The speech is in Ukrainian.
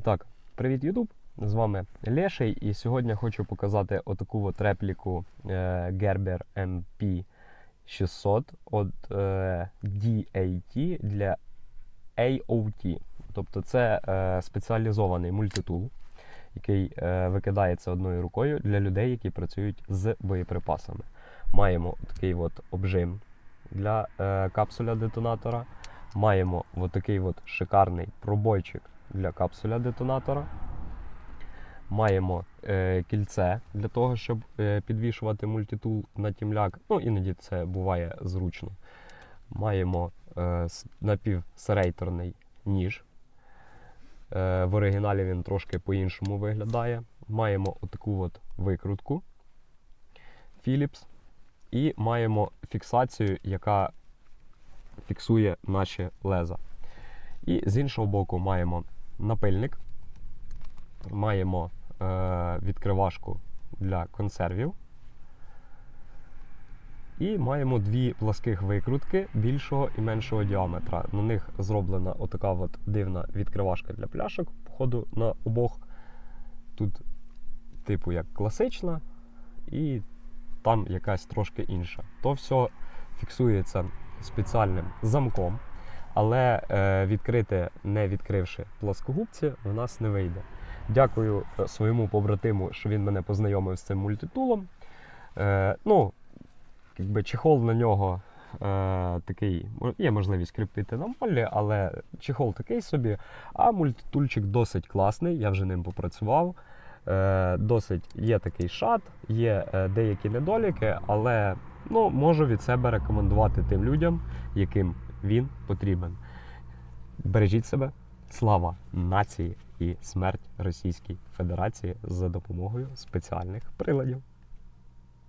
І так, привіт, Ютуб! З вами Леший, і сьогодні хочу показати отаку от репліку е, Gerber MP600 від е, DAT для AOT. Тобто це е, спеціалізований мультитул, який викидається одною рукою для людей, які працюють з боєприпасами. Маємо такий от обжим для капсуля детонатора. Маємо от такий от шикарний пробойчик для капсуля детонатора. Маємо е, кільце для того, щоб е, підвішувати мультитул на тімляк. Ну, іноді це буває зручно. Маємо е, напівсерейторний ніж. Е, в оригіналі він трошки по-іншому виглядає. Маємо отаку от викрутку Philips. І маємо фіксацію, яка фіксує наші леза. І з іншого боку маємо напильник, маємо е, відкривашку для консервів. І маємо дві пласких викрутки більшого і меншого діаметра. На них зроблена отака от дивна відкривашка для пляшок, походу на обох. Тут, типу, як класична, і там якась трошки інша. То все фіксується спеціальним замком, але е, відкрити, не відкривши плоскогубці, в нас не вийде. Дякую е, своєму побратиму, що він мене познайомив з цим мультитулом. Е, ну, якби чехол на нього е, такий, є можливість кріпити на молі, але чехол такий собі. А мультитульчик досить класний, я вже ним попрацював. Е, досить є такий шат, є е, деякі недоліки, але ну, можу від себе рекомендувати тим людям, яким він потрібен. Бережіть себе, слава нації і смерть Російській Федерації за допомогою спеціальних приладів.